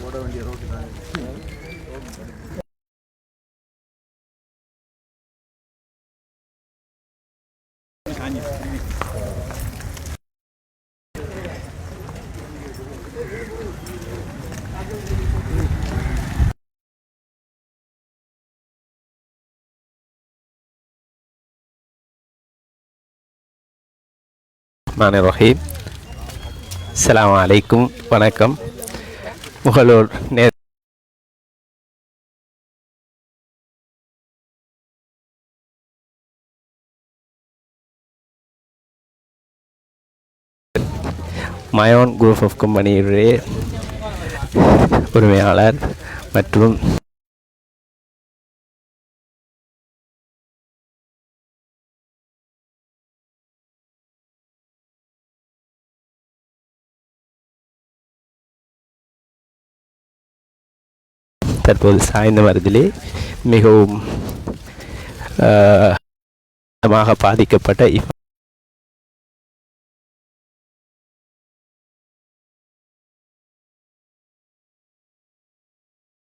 ஓட வேண்டிய ரோட்டு தான் ரஹ்மான் ரஹீம் அஸ்ஸலாமு அலைக்கும் வணக்கம் முகலூர் நே மயோன் குரூப் ஆஃப் கம்பெனியுடைய உரிமையாளர் மற்றும் தற்போது சாய்ந்த மருதிலே மிகவும் ஆஹ், பாதிக்கப்பட்ட இஃப்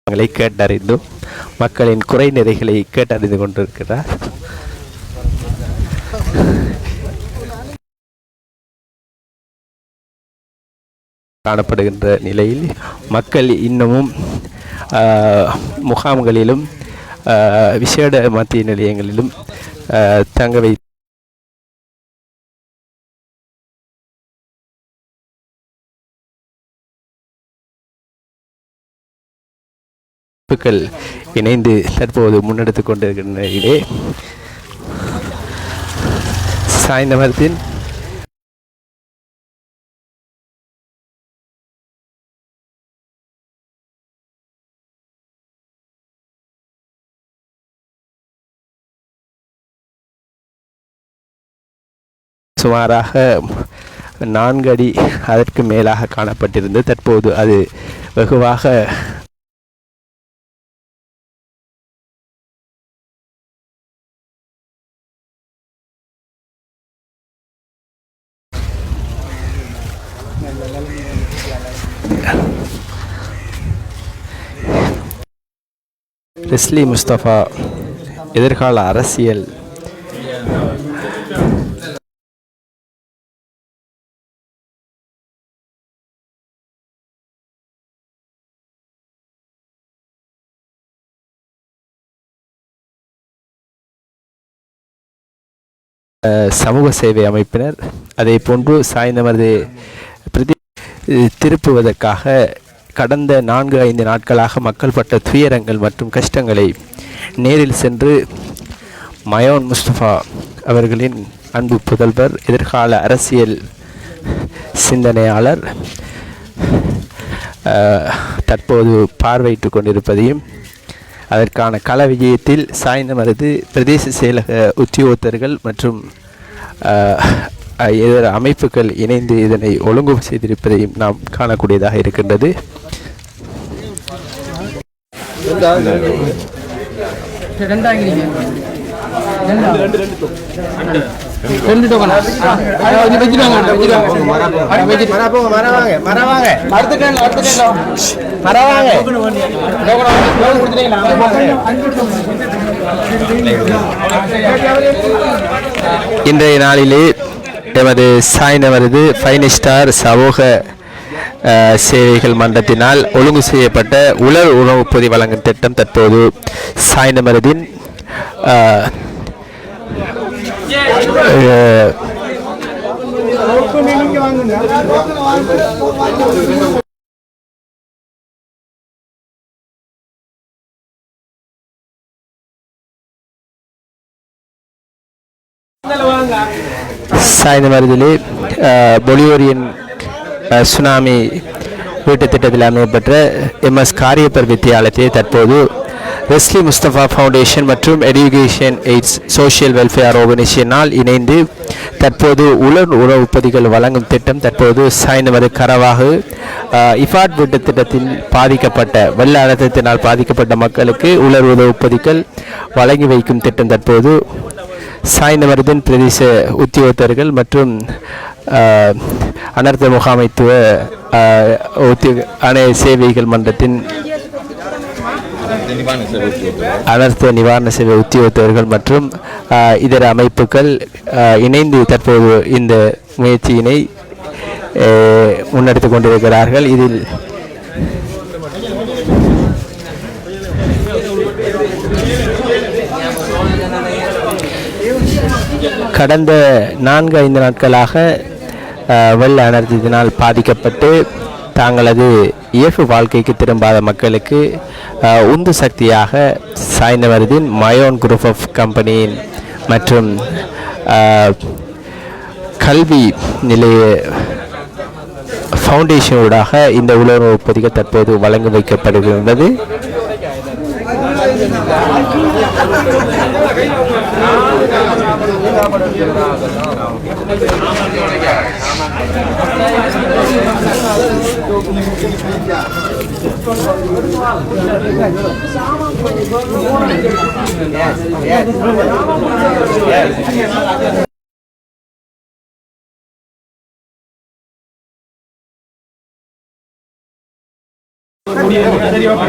ங்களை கேட்டறிந்தும் மக்களின் குறை நிறைகளை கேட்டறிந்து கொண்டிருக்கிறார். காணப்படுகின்ற நிலையில் மக்கள் இன்னமும் ஆஹ், முகாம்களிலும் ஆஹ், விசேட மத்திய நிலையங்களிலும் தங்க வை இணைந்து தற்போது முன்னெடுத்துக் கொண்டிருக்கின்ற நிலையிலே சாய்ந்தமரத்தின் சுமாராக நான்கு அடி அதற்கு மேலாக காணப்பட்டிருந்து தற்போது அது வெகுவாக ரெஸ்லி முஸ்தபா எதிர்கால அரசியல். சமூக சேவை அமைப்பினர் அதே போன்று சாய்ந்தமரது பிரதி திருப்புவதற்காக கடந்த நான்கு ஐந்து நாட்களாக மக்கள் பட்ட துயரங்கள் மற்றும் கஷ்டங்களை நேரில் சென்று மயோன் முஸ்தபா அவர்களின் அன்பு புதல்வர் எதிர்கால அரசியல் சிந்தனையாளர் தற்போது பார்வையிட்டு கொண்டிருப்பதையும் அதற்கான கள விஜயத்தில் சாய்ந்தமருது பிரதேச செயலக உத்தியோகத்தர்கள் மற்றும் இதர அமைப்புகள் இணைந்து இதனை ஒழுங்கு செய்திருப்பதையும் நாம் காணக்கூடியதாக இருக்கின்றது. ரெண்டு இது மரவாங்க மரவாங்க அடுத்த டைம் அடுத்த டைம் மரவாங்க டோக்கன் கொடுத்துட்டீங்களா இன்றைய நாளிலே எமது சாய்ந்தவரது ஃபைன் ஸ்டார் சமூக சேவைகள் மன்றத்தினால் ஒழுங்கு செய்யப்பட்ட உலர் உணவு பொதி வழங்கும் திட்டம் தற்போது சாய்ந்தமரதின் சாய்ந்த மருதிலே அஹ், சுனாமி வீட்டு திட்டத்தில் அமையப்பெற்ற எம்எஸ் காரியப்பர் வித்தியாலயத்தை தற்போது வெஸ்லி முஸ்தபா ஃபவுண்டேஷன் மற்றும் எடியூகேஷன் எய்ட்ஸ் சோஷியல் வெல்ஃபேர் ஆர்கனைசேஷனால் இணைந்து தற்போது உலர் உணவு பொதிகள் வழங்கும் திட்டம் தற்போது சாய்ந்தமது கரவாகு இஃபாட் வீட்டு திட்டத்தில் பாதிக்கப்பட்ட வெள்ள அழுத்தத்தினால் பாதிக்கப்பட்ட மக்களுக்கு உலர் உணவு பொதிகள் வழங்கி வைக்கும் திட்டம் தற்போது சாய்ந்தமருதன் பிரதேச உத்தியோகத்தர்கள் மற்றும் அனர்த்த முகாமைத்துவ உத்தியோக ஆணைய சேவைகள் மன்றத்தின் அனர்த்த நிவாரண சேவை உத்தியோகத்தர்கள் மற்றும் இதர அமைப்புகள் இணைந்து தற்போது இந்த முயற்சியினை முன்னெடுத்து கொண்டிருக்கிறார்கள். இதில் கடந்த நான்கு ஐந்து நாட்களாக வெள்ள அனர்த்தத்தினால் பாதிக்கப்பட்டு தாங்களது இயல்பு வாழ்க்கைக்கு திரும்பாத மக்களுக்கு உந்து சக்தியாக சாய்ந்தவரதின் மயோன் குரூப் ஆஃப் கம்பெனியின் மற்றும் கல்வி நிலைய ஃபவுண்டேஷனூடாக இந்த உலக பொதிகள் தற்போது வழங்கி வைக்கப்படுகின்றது. Yes. சரி ஓகே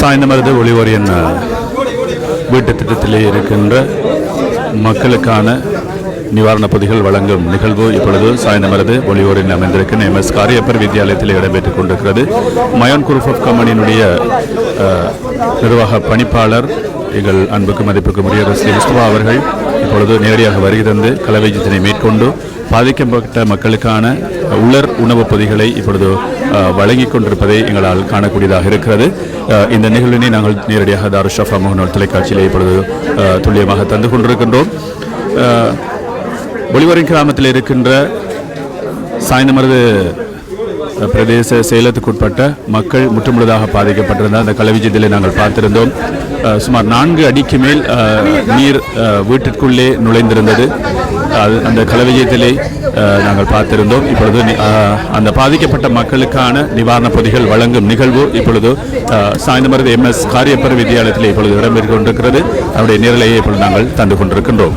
சாய்ந்தமரது ஒளிவரியன் வீட்டு திட்டத்திலே இருக்கின்ற மக்களுக்கான நிவாரணப் பொதிகள் வழங்கும் நிகழ்வு இப்பொழுது சாய்ந்தமருது ஒளியோரில் அமைந்திருக்கும் எம் எஸ் காரியப்பர் வித்தியாலயத்தில் இடம்பெற்றுக் கொண்டிருக்கிறது. மயோன் குரூப் ஆஃப் கம்பெனியினுடைய நிர்வாக பணிப்பாளர் எங்கள் அன்புக்கு மதிப்புக்கு முடியாத ஸ்ரீ முஸ்தபா அவர்கள் இப்பொழுது நேரடியாக வருகை தந்து கலவைஜத்தினை மேற்கொண்டு பாதிக்கப்பட்ட மக்களுக்கான உலர் உணவுப் பொதிகளை இப்பொழுது வழங்கி வழங்கிக் கொண்டிருப்பதை எங்களால் காணக்கூடியதாக இருக்கிறது. இந்த நிகழ்வினை நாங்கள் நேரடியாக தாரு ஷஃபா முகநூல் தொலைக்காட்சியிலே இப்பொழுது துல்லியமாக தந்து கொண்டிருக்கின்றோம். ஒளிவரின் கிராமத்தில் இருக்கின்ற சாய்ந்தமருது பிரதேச சேலத்துக்குட்பட்ட மக்கள் முற்றுமுழுதாக பாதிக்கப்பட்டிருந்த அந்த கலவிஜயத்திலே நாங்கள் பார்த்திருந்தோம். சுமார் நான்கு அடிக்கு மேல் நீர் வீட்டிற்குள்ளே நுழைந்திருந்தது. அது அந்த கலவிஜயத்திலே நாங்கள் பார்த்திருந்தோம். இப்பொழுது அந்த பாதிக்கப்பட்ட மக்களுக்கான நிவாரணப் பொதிகள் வழங்கும் நிகழ்வு இப்பொழுது சாய்ந்தமரது எம்எஸ் காரியப்பர் வித்தியாலயத்தில் இப்பொழுது இடம்பெற்றுக் கொண்டிருக்கிறது. அவருடைய நிரலையை இப்பொழுது நாங்கள் தந்து கொண்டிருக்கின்றோம்.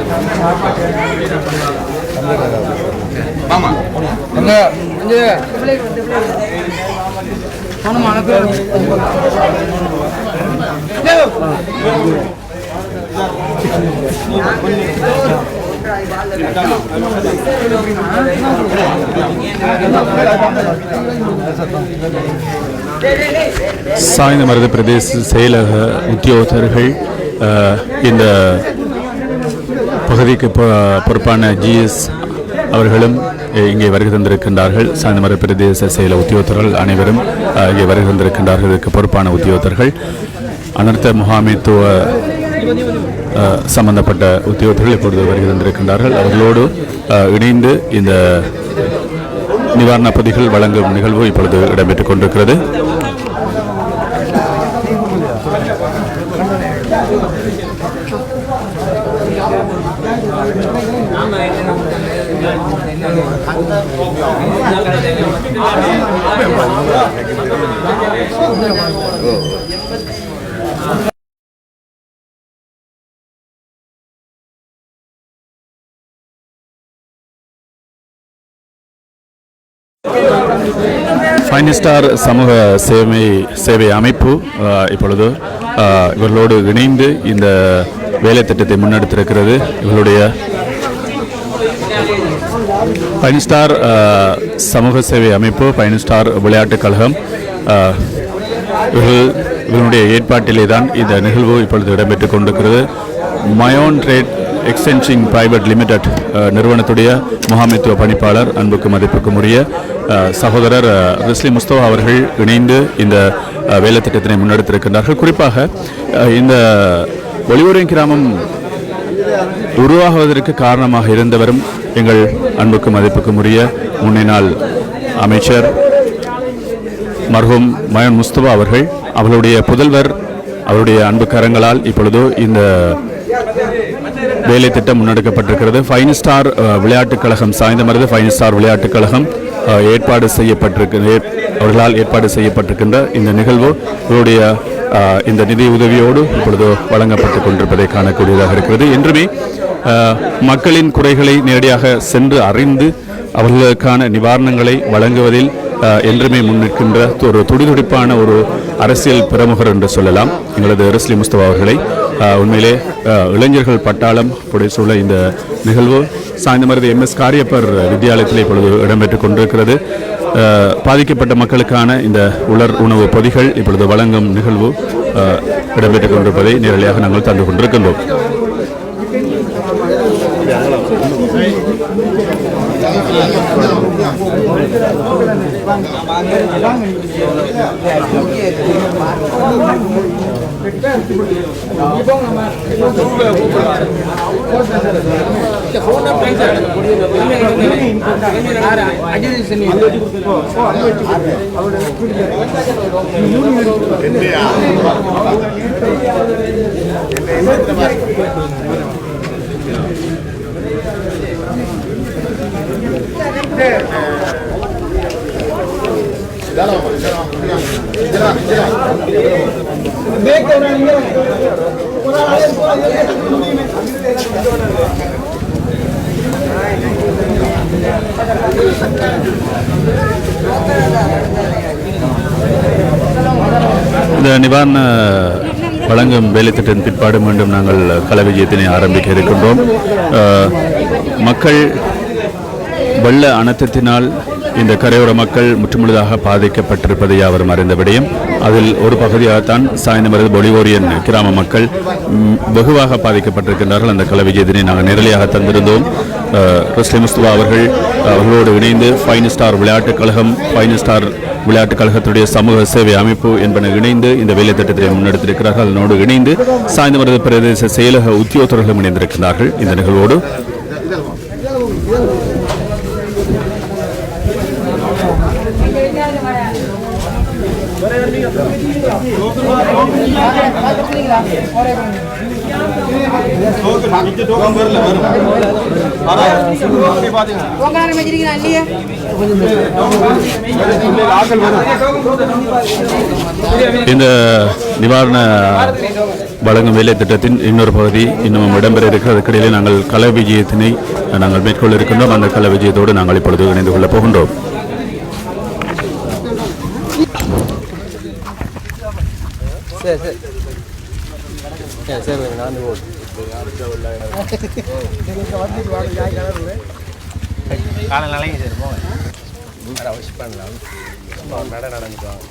நில்சத் சாய்ந்தமருது பிரதேச செயலக உத்தியோகத்தர்கள் இந்த பகுதிக்கு பொறுப்பான ஜிஎஸ் அவர்களும் இங்கே வருகை தந்திருக்கின்றார்கள். சாய்ந்தமருது பிரதேச செயல உத்தியோகத்தர்கள் அனைவரும் இங்கே வருகை தந்திருக்கின்றார்கள். இதற்கு பொறுப்பான உத்தியோகத்தர்கள். அனர்த்த முகாமைத்துவ சம்பந்தப்பட்ட உத்தியோகத்தர்கள் இப்பொழுது வருகை தந்திருக்கின்றார்கள். அவர்களோடு இணைந்து இந்த நிவாரணப் பகுதிகள் வழங்கும் நிகழ்வு இப்பொழுது இடம்பெற்றுக் கொண்டிருக்கிறது. ஃபைன் ஸ்டார் சமூக சேவை சேவை அமைப்பு அஹ், இப்பொழுது இவர்களோடு இணைந்து இந்த வேலை திட்டத்தை முன்னெடுத்திருக்கிறது. இவர்களுடைய ஃபைன் ஸ்டார் சமூக சேவை அமைப்பு பைன் ஸ்டார் விளையாட்டுக் கழகம் இவர்கள் இவருடைய ஏற்பாட்டிலே தான் இந்த நிகழ்வு இப்பொழுது இடம்பெற்றுக் கொண்டிருக்கிறது. Mayon trade extending private limited நிறுவனத்துடைய முகாமைத்துவ பணிப்பாளர் அன்புக்கு மதிப்புக்கும் உரிய சகோதரர் ரிஸ்லி முஸ்தவா அவர்கள் இணைந்து இந்த வேலைத்திட்டத்தினை முன்னெடுத்திருக்கின்றார்கள். குறிப்பாக இந்த ஒளிவுரையும் கிராமம் உருவாகுவதற்கு காரணமாக இருந்தவரும் எங்கள் அன்புக்கும் மதிப்புக்கும் உரிய முன்னினால் அமைச்சர் மர்ஹூம் மயன் முஸ்துபா அவர்கள் அவளுடைய புதல்வர் அவருடைய அன்பு கரங்களால் இப்பொழுது இந்த வேலை திட்டம் முன்னெடுக்கப்பட்டிருக்கிறது. ஃபைன் ஸ்டார் விளையாட்டுக் கழகம் சாய்ந்தமருது ஃபைன் ஸ்டார் விளையாட்டுக் கழகம் ஏற்பாடு செய்யப்பட்டிருக்க அவர்களால் ஏற்பாடு செய்யப்பட்டிருக்கின்ற இந்த நிகழ்வு இவருடைய இந்த நிதி உதவியோடு இப்பொழுது வழங்கப்பட்டுக் கொண்டிருப்பதை காணக்கூடியதாக இருக்கிறது. என்றுமே மக்களின் குறைகளை நேரடியாக சென்று அறிந்து அவர்களுக்கான நிவாரணங்களை வழங்குவதில் என்றுமே முன்னிற்கின்ற ஒரு துடிதுடிப்பான ஒரு அரசியல் பிரமுகர் என்று சொல்லலாம். எங்களது ரஸ்லி முஸ்தபா அவர்களை உண்மையிலே இளைஞர்கள் பட்டாளம் புடைசூழ இந்த நிகழ்வு சாய்ந்தமரது எம் எஸ் காரியப்பர் வித்தியாலயத்தில் இப்பொழுது இடம்பெற்றுக் கொண்டிருக்கிறது. பாதிக்கப்பட்ட மக்களுக்கான இந்த உலர் உணவு பொதிகள் இப்பொழுது வழங்கும் நிகழ்வு இடம்பெற்றுக் கொண்டிருப்பதை நேரடியாக நாங்கள் தந்து கொண்டிருக்கின்றோம். என்னை இந்த நிவாரண வழங்கும் வேலைத்திட்டத்தின் பிற்பாடு மீண்டும் நாங்கள் கலை விஜயத்தினை ஆரம்பிக்க இருக்கின்றோம். மக்கள் வெள்ள அனர்த்தத்தினால் இந்த கரையோர மக்கள் முற்றுமுழுதாக பாதிக்கப்பட்டிருப்பதை யாவரும் அறிந்த விடயம். அதில் ஒரு பகுதியாகத்தான் சாய்ந்தமரது பொலிவோரியன் கிராம மக்கள் வெகுவாக பாதிக்கப்பட்டிருக்கின்றார்கள். அந்த கல விஜயத்தினை நாங்கள் நேரலையாக தந்திருந்தோம். அஹ், முஸ்துவா அவர்கள் அவர்களோடு இணைந்து ஃபைன் ஸ்டார் விளையாட்டுக் கழகம் ஃபைன் ஸ்டார் விளையாட்டுக் கழகத்துடைய சமூக சேவை அமைப்பு என்பன இணைந்து இந்த வேலை திட்டத்தை முன்னெடுத்திருக்கிறார்கள். அதனோடு இணைந்து சாய்ந்தமரது பிரதேச செயலக உத்தியோகத்தர்களும் இணைந்திருக்கிறார்கள் இந்த நிகழ்வோடு வச்சிருக்கீங்களா இல்லையா இந்த நிவாரண வழங்கும் வேலை திட்டத்தின் இன்னொரு பகுதி இன்னும் இடம்பெற இருக்கிறதுக்கிடையிலே நாங்கள் கல விஜயத்தினை நாங்கள் மேற்கொள்ள இருக்கின்றோம். அந்த கல விஜயத்தோடு நாங்கள் இப்பொழுது இணைந்து கொள்ளப் போகின்றோம். காலம் நாளைக்கு சரி போங்க. அதை விஷ் பண்ணலாம். சும்மா ஒரு நட நடந்துட்டு வாங்க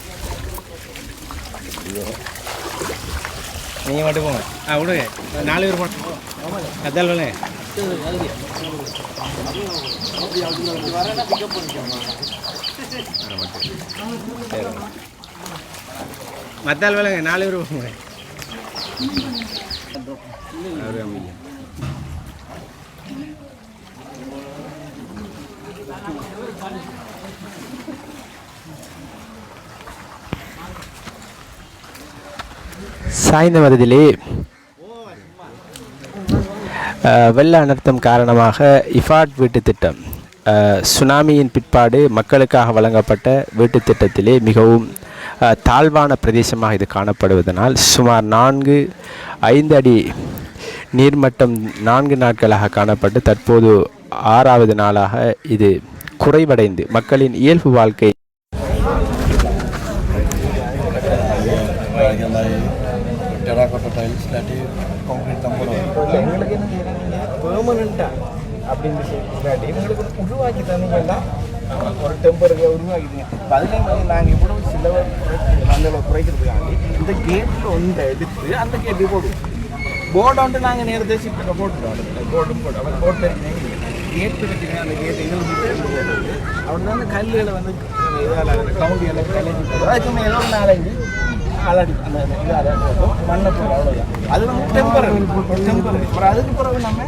நீங்கள் மட்டும் போங்க. ஆ விடுங்க நாலு பேர் போங்க. அதால் வேலை மத்தால் வேலைங்க நாலு பேர் போங்க சாய்ந்த அஹ், வெள்ள அனர்த்தம் காரணமாக இஃபாட் வீட்டு திட்டம். சுனாமியின் பிற்பாடு மக்களுக்காக வழங்கப்பட்ட வீட்டு திட்டத்திலே மிகவும் தாழ்வான பிரதேசமாக இது காணப்படுவதனால் சுமார் நான்கு ஐந்து அடி நீர்மட்டம் நான்கு நாட்களாக காணப்பட்டு தற்போது ஆறாவது நாளாக இது குறைவடைந்து மக்களின் இயல்பு வாழ்க்கை டெராகோட்டா டைல்ஸ் இல்லாட்டி கான்கிரீட் தான் போடுவாங்க அப்படின்னு சொல்லிட்டு எங்களுக்கு உருவாக்கி தந்தீங்கன்னா ஒரு டெம்பரரியாக உருவாக்கிடுங்க இப்போ அதுலேயும் நாங்கள் இவ்வளவு சிலவர் அந்த குறைக்கிறதுக்காண்டி இந்த கேட்டில் ஒன்றை எடுத்து அந்த கேட்டு போடுவோம் போர்டு வந்து நாங்கள் நேரத்தை ஷிஃப்ட்டில் போட்டுருவோம் போர்டு போட்டு அவர் போட்டு கேட்டு வச்சுருக்கேன் அந்த கேட்டு இதில் அவர் வந்து இதால் கவுண்டி எல்லாம் கலைஞ்சி அதுக்கு ஏதோ ஒரு நாலஞ்சு அலடி அந்த போட்டோம் மண்ணை போட்டு அவ்வளோதான் அது வந்து டெம்பரரி டெம்பரரி அப்புறம் அதுக்கு பிறகு நம்ம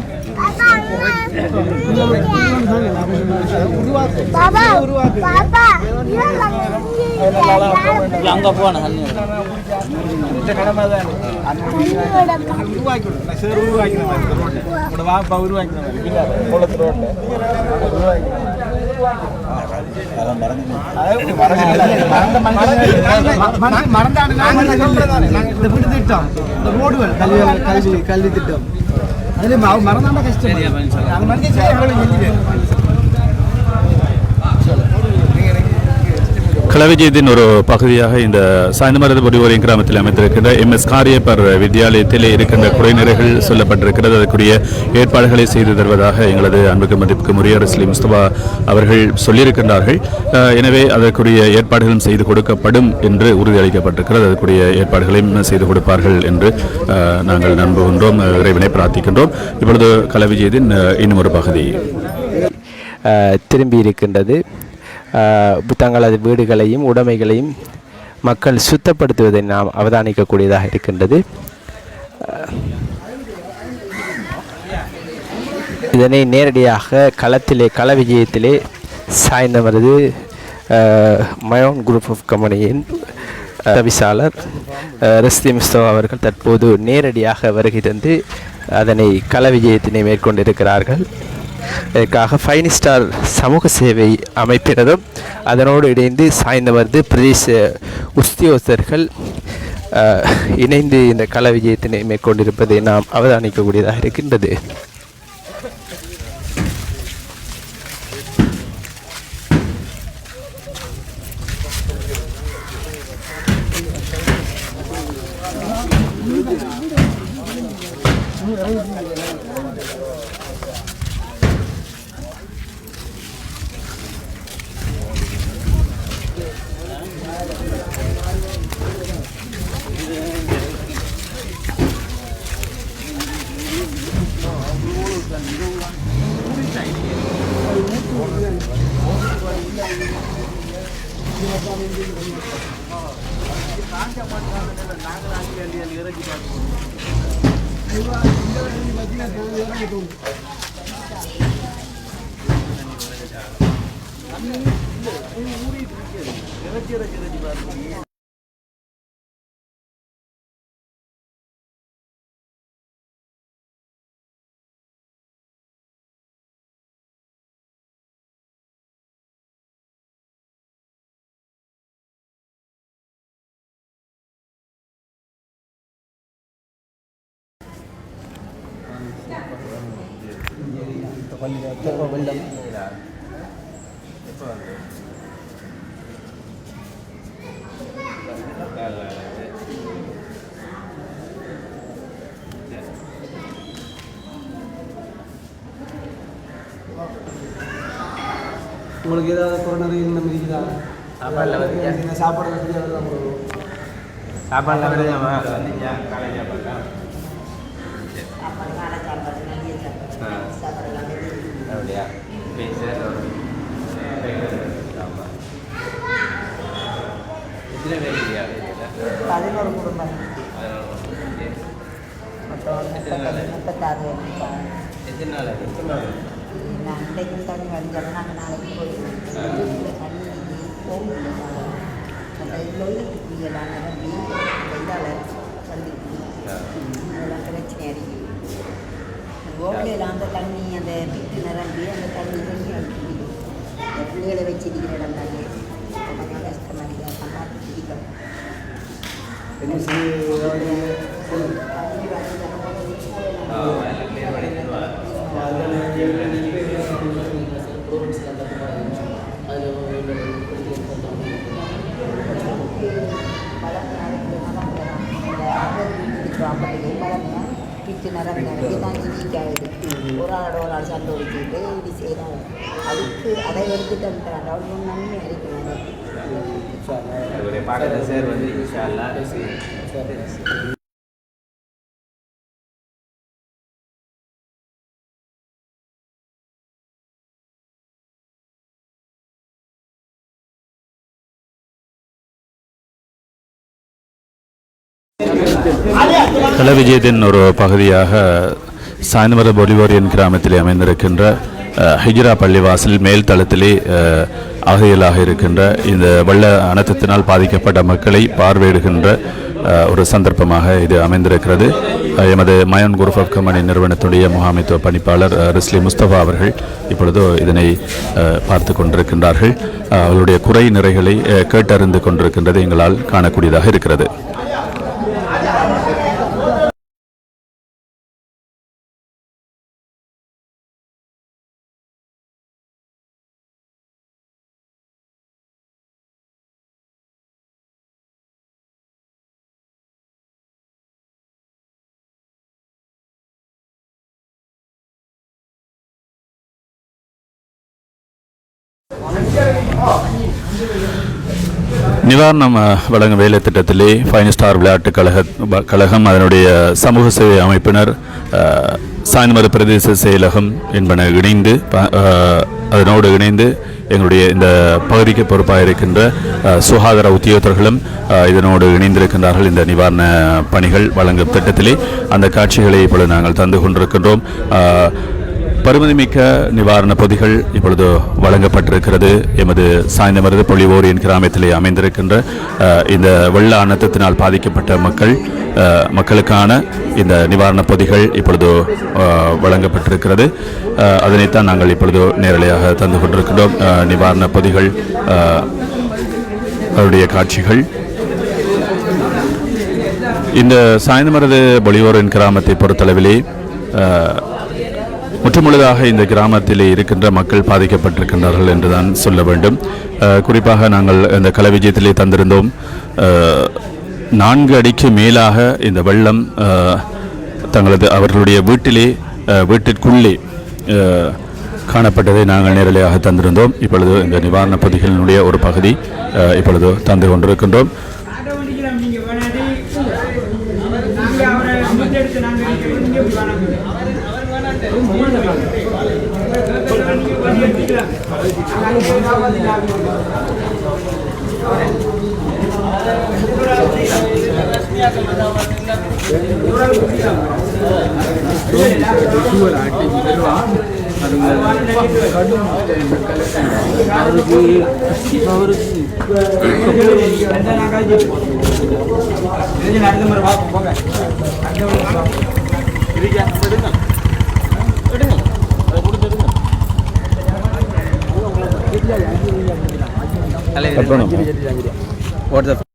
அங்கே உருவாக்கின மாதிரி இந்த ரோட்டை உங்களோட வாப்பா உருவாக்கின மாதிரி இல்லை குளத்து ரோட்டை உருவாக்கி இந்த வீடு திட்டம் இந்த ரோடுகள் கல்வி கல்வி கல்வி திட்டம். அதுல மறந்தாண்ட கஷ்டம் அது செய்ய கலவிஜயத்தின் ஒரு பகுதியாக இந்த சாய்ந்தமரது பொடிவோரின் கிராமத்தில் அமைந்திருக்கின்ற எம் எஸ் காரியப்பர் வித்யாலயத்தில் இருக்கின்ற குறைநிறைகள் சொல்லப்பட்டிருக்கிறது. அதற்குரிய ஏற்பாடுகளை செய்து தருவதாக எங்களது அன்புக்கு மதிப்புக்கு முறியரசலி முஸ்தபா அவர்கள் சொல்லியிருக்கின்றார்கள். எனவே அதற்குரிய ஏற்பாடுகளும் செய்து கொடுக்கப்படும் என்று உறுதியளிக்கப்பட்டிருக்கிறது. அதற்குரிய ஏற்பாடுகளையும் செய்து கொடுப்பார்கள் என்று நாங்கள் நம்புகின்றோம் இறைவனை பிரார்த்திக்கின்றோம். இப்பொழுது கலவிஜயத்தின் இன்னும் ஒரு பகுதி. திரும்பி இருக்கின்றது. தங்களது வீடுகளையும் உடைமைகளையும் மக்கள் சுத்தப்படுத்துவதை நாம் அவதானிக்கக்கூடியதாக இருக்கின்றது. இதனை நேரடியாக களத்திலே கள விஜயத்திலே சாய்ந்தமரது மயோன் குரூப் ஆஃப் கம்பெனியின் தவிசாளர் ரஸ்தி முஸ்தவா அவர்கள் தற்போது நேரடியாக வருகை தந்து அதனை கள விஜயத்தினை மேற்கொண்டிருக்கிறார்கள். இதற்காக ஃபைவ் ஸ்டார் சமூக சேவை அமைப்பினரும் அதனோடு இணைந்து சாய்ந்தமர்ந்து பிரதேச உஸ்தியோஸ்தர்கள் இணைந்து இந்த கள விஜயத்தினை மேற்கொண்டிருப்பதை நாம் அவதானிக்கக்கூடியதாக இருக்கின்றது. ഇറച്ചി ഇറച്ചി ഇറച്ചി പറഞ്ഞു உங்களுக்கு ஏதாவது கொரோனா நம்ம இருக்குதா? சாப்பாடில் வருது நீங்கள் சாப்பாடு வசதி அதெல்லாம் போடுவோம் சாப்பாடுலாம் கிடையாமா வந்தீங்க காலை சாப்பாடுலாம் அப்படியா எத்தனை பேர் இல்லையா? பதினோரு குடும்பம். நான் இன்றைக்கு தண்ணி வந்தாலும் நாங்கள் நாளைக்கு போயிடுவோம் தண்ணி போக போகல அந்த லொல்லுக்கு எல்லாம் நிரம்பி வெள்ளால வந்துருக்கு அதெல்லாம் பிரச்சனை இருக்குது ரோட்ல அந்த தண்ணி அந்த பிட்டு நிரம்பி அந்த தண்ணி தண்ணி அடிக்குது இந்த பிள்ளைகளை வச்சிருக்கிற இடம் தானே கொஞ்சம் கஷ்டமாக இருக்குது பிச்சு நிரம்பி தான் லீக் ஆகுது ஒரு ஆளோட ஒரு ஆள் சண்டை ஒழிச்சிட்டு இப்படி செய்கிறாங்க அதுக்கு அதை எடுத்துட்டு வந்துட்டாங்க அவருக்கு நன்மை அளிக்கிறாங்க ஒரு சார் வந்து களவிஜயத்தின் ஒரு பகுதியாக சாய்ந்தமர பொலிவோரியன் கிராமத்திலே அமைந்திருக்கின்ற ஹிஜ்ரா பள்ளிவாசல் மேல் தளத்திலே அகையலாக ஆகையலாக இருக்கின்ற இந்த வெள்ள அனர்த்தத்தினால் பாதிக்கப்பட்ட மக்களை பார்வையிடுகின்ற ஒரு சந்தர்ப்பமாக இது அமைந்திருக்கிறது. எமது மயன் குரூப் ஆஃப் கம்பெனி நிறுவனத்துடைய முகாமைத்துவ பணிப்பாளர் ரிஸ்லி முஸ்தபா அவர்கள் இப்பொழுது இதனை பார்த்து கொண்டிருக்கின்றார்கள். அவர்களுடைய குறை நிறைகளை கேட்டறிந்து கொண்டிருக்கின்றது எங்களால் காணக்கூடியதாக இருக்கிறது. நிவாரணம் வழங்கும் வேலை திட்டத்திலே ஃபைன் ஸ்டார் விளையாட்டுக் கழக கழகம் அதனுடைய சமூக சேவை அமைப்பினர் சாய்ந்தமர பிரதேச செயலகம் என்பன இணைந்து ப- அதனோடு இணைந்து எங்களுடைய இந்த பகுதிக்கு பொறுப்பாக இருக்கின்ற சுகாதார உத்தியோகத்தர்களும் இதனோடு இணைந்திருக்கின்றார்கள். இந்த நிவாரண பணிகள் வழங்கும் திட்டத்திலே அந்த காட்சிகளை இப்பொழுது நாங்கள் தந்து கொண்டிருக்கின்றோம். பருமதிமிக்க நிவாரண பொதிகள் இப்பொழுது வழங்கப்பட்டிருக்கிறது. எமது சாய்ந்தமருது பொலிவோரியின் கிராமத்திலே அமைந்திருக்கின்ற இந்த வெள்ள அனர்த்தத்தினால் பாதிக்கப்பட்ட மக்கள் மக்களுக்கான இந்த நிவாரண பொதிகள் இப்பொழுது வழங்கப்பட்டிருக்கிறது. அதனைத்தான் நாங்கள் இப்பொழுது நேரலையாக தந்து கொண்டிருக்கின்றோம். நிவாரண பொதிகள் அவருடைய காட்சிகள். இந்த சாய்ந்தமரது பொலிவோரின் கிராமத்தை பொறுத்தளவிலே முற்றுமுழுதாக இந்த கிராமத்திலே இருக்கின்ற மக்கள் பாதிக்கப்பட்டிருக்கின்றார்கள் என்றுதான் சொல்ல வேண்டும். குறிப்பாக நாங்கள் இந்த கலவிஜயத்திலே தந்திருந்தோம். நான்கு அடிக்கு மேலாக இந்த வெள்ளம் தங்களது அவர்களுடைய வீட்டிலே வீட்டிற்குள்ளே காணப்பட்டதை நாங்கள் நேரலையாக தந்திருந்தோம். இப்பொழுது இந்த நிவாரணப் பகுதிகளினுடைய ஒரு பகுதி இப்பொழுது தந்து கொண்டிருக்கின்றோம். మరి బాబు గిరిజా போங்க அடுத்த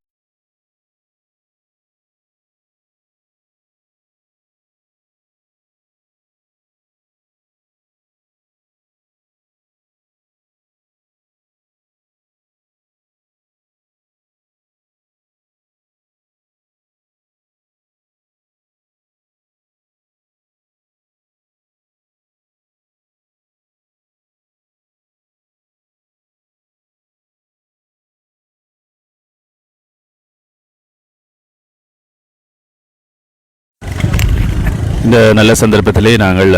இந்த நல்ல சந்தர்ப்பத்திலே நாங்கள்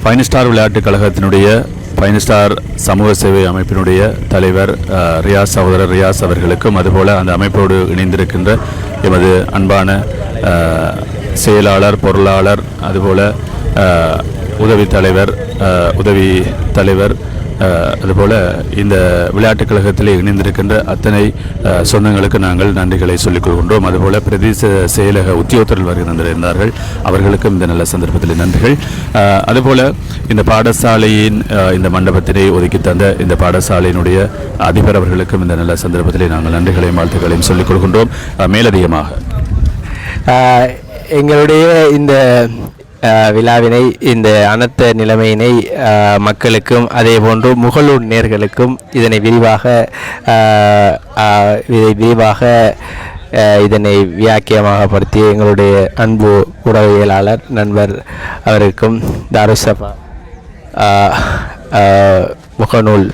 ஃபைன் ஸ்டார் விளையாட்டுக் கழகத்தினுடைய ஃபைன் ஸ்டார் சமூக சேவை அமைப்பினுடைய தலைவர் ரியாஸ் சகோதரர் ரியாஸ் அவர்களுக்கும் அதுபோல் அந்த அமைப்போடு இணைந்திருக்கின்ற எமது அன்பான செயலாளர் பொருளாளர் அதுபோல் உதவி தலைவர் உதவி தலைவர் அதுபோல் இந்த விளையாட்டுக் கழகத்திலே இணைந்திருக்கின்ற அத்தனை சொன்னங்களுக்கு சொந்தங்களுக்கு நாங்கள் நன்றிகளை சொல்லிக் கொள்கின்றோம். அதுபோல் பிரதேச செயலக உத்தியோகத்தர்கள் வருகை அவர்களுக்கும் இந்த நல்ல சந்தர்ப்பத்தில் நன்றிகள். அதுபோல் இந்த பாடசாலையின் இந்த மண்டபத்தினை ஒதுக்கி தந்த இந்த பாடசாலையினுடைய அதிபர் அவர்களுக்கும் இந்த நல்ல சந்தர்ப்பத்திலே நாங்கள் நன்றிகளையும் வாழ்த்துக்களையும் சொல்லிக் கொள்கின்றோம். மேலதிகமாக. எங்களுடைய இந்த விழாவினை இந்த அனர்த்த நிலைமையினை மக்களுக்கும் அதே போன்று முகலூர் நேர்களுக்கும் இதனை விரிவாக இதை விரிவாக இதனை இதனை வியாக்கியமாகப்படுத்திய எங்களுடைய அன்பு உறவியலாளர் நண்பர் அவருக்கும் தாருசபா முகநூல்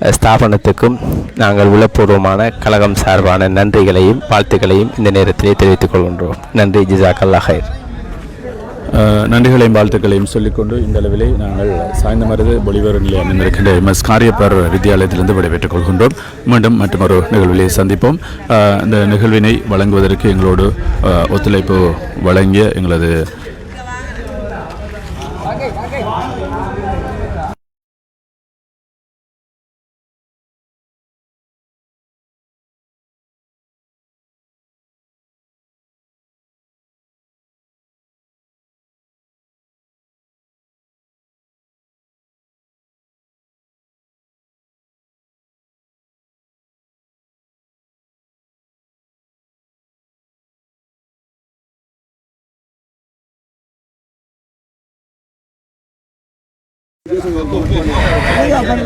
ஸ்தாபனத்துக்கும் நாங்கள் உளப்பூர்வமான கழகம் சார்பான நன்றிகளையும் வாழ்த்துக்களையும் இந்த நேரத்திலே தெரிவித்துக் கொள்கின்றோம். நன்றி ஜிசாக் அல்லா நன்றிகளையும் வாழ்த்துக்களையும் சொல்லிக்கொண்டு இந்த அளவிலே நாங்கள் சாய்ந்த மருது பொலிவர் நிலையம் அமைந்திருக்கின்ற எம்எஸ் காரியப்பர் வித்தியாலயத்திலிருந்து விடைபெற்றுக் கொள்கின்றோம். மீண்டும் மற்றொரு நிகழ்விலே சந்திப்போம். இந்த நிகழ்வினை வழங்குவதற்கு எங்களோடு ஒத்துழைப்பு வழங்கிய எங்களது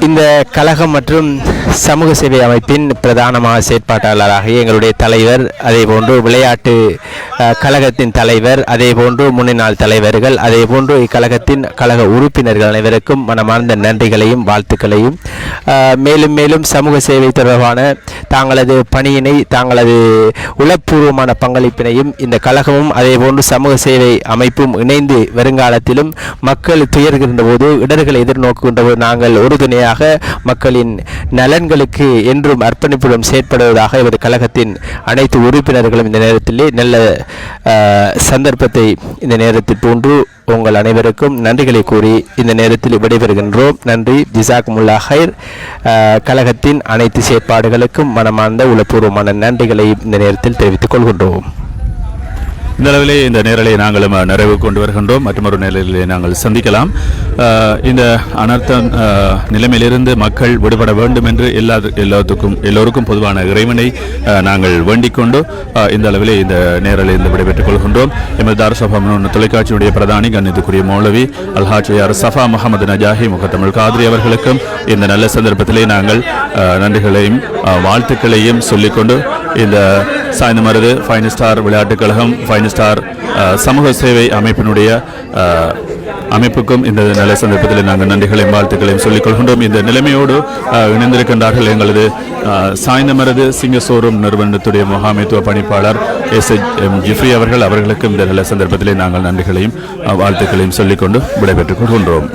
இந்த கழகம் மற்றும் சமூக சேவை அமைப்பின் பிரதானமாக செயற்பாட்டாளராக எங்களுடைய தலைவர் அதே போன்று விளையாட்டு கழகத்தின் தலைவர் அதே போன்று முன்னாள் தலைவர்கள் அதே போன்று இக்கழகத்தின் கழக உறுப்பினர்கள் அனைவருக்கும் மனமார்ந்த நன்றிகளையும் வாழ்த்துக்களையும். மேலும் மேலும் சமூக சேவை தொடர்பான தாங்களது பணியினை தாங்களது உளப்பூர்வமான பங்களிப்பினையும் இந்த கழகமும் அதே போன்று சமூக சேவை அமைப்பும் இணைந்து வருங்காலத்திலும் மக்கள் துயர்கின்ற போது இடர்களை எதிர்நோக்குகின்ற ஆண்டவர் நாங்கள் உறுதுணையாக மக்களின் நலன்களுக்கு என்றும் அர்ப்பணிப்புடன் செயற்படுவதாக இவர் கழகத்தின் அனைத்து உறுப்பினர்களும் இந்த நேரத்திலே நல்ல சந்தர்ப்பத்தை இந்த நேரத்தில் தோன்று உங்கள் அனைவருக்கும் நன்றிகளை கூறி இந்த நேரத்தில் விடைபெறுகின்றோம். நன்றி. ஜிசாக் முல்லா ஹைர் கழகத்தின் அனைத்து செயற்பாடுகளுக்கும் மனமார்ந்த உளப்பூர்வமான நன்றிகளை இந்த நேரத்தில் தெரிவித்துக் கொள்கின்றோம். இந்த அளவிலே இந்த நேரலை நாங்களும் நிறைவு கொண்டு வருகின்றோம். மற்றொரு நிலையிலே நாங்கள் சந்திக்கலாம். இந்த அனர்த்தம் நிலைமையிலிருந்து மக்கள் விடுபட வேண்டும் என்று எல்லா எல்லாத்துக்கும் எல்லோருக்கும் பொதுவான இறைவனை நாங்கள் வேண்டிக் கொண்டு இந்த அளவிலே இந்த நேரலை இந்த விடைபெற்றுக் கொள்கின்றோம். எமது தாரசபா தொலைக்காட்சியுடைய பிரதானி கண்ணியத்துக்குரிய மௌலவி அல்ஹாஜியார் சஃபா முகமது நஜாஹி முகத்தமிழ் காத்ரி அவர்களுக்கும் இந்த நல்ல சந்தர்ப்பத்திலே நாங்கள் நன்றிகளையும் வாழ்த்துக்களையும் சொல்லிக்கொண்டு இந்த சாய்ந்த மருது ஃபைன் ஸ்டார் விளையாட்டுக் கழகம் ஃபைன் ஸ்டார் சமூக சேவை அமைப்பினுடைய அமைப்புக்கும் இந்த நல்ல சந்தர்ப்பத்தில் நாங்கள் நன்றிகளையும் வாழ்த்துக்களையும் சொல்லிக் கொள்கின்றோம். இந்த நிலைமையோடு இணைந்திருக்கின்றார்கள் எங்களது சாய்ந்தமரது சிங்கசோறும் சிங்கசோரும் நிறுவனத்துடைய முகாமைத்துவ பணிப்பாளர் எஸ் எம் ஜிஃப்ரி அவர்கள். அவர்களுக்கும் இந்த நல்ல சந்தர்ப்பத்திலே நாங்கள் நன்றிகளையும் வாழ்த்துக்களையும் சொல்லிக்கொண்டு விடைபெற்றுக் கொள்கின்றோம்.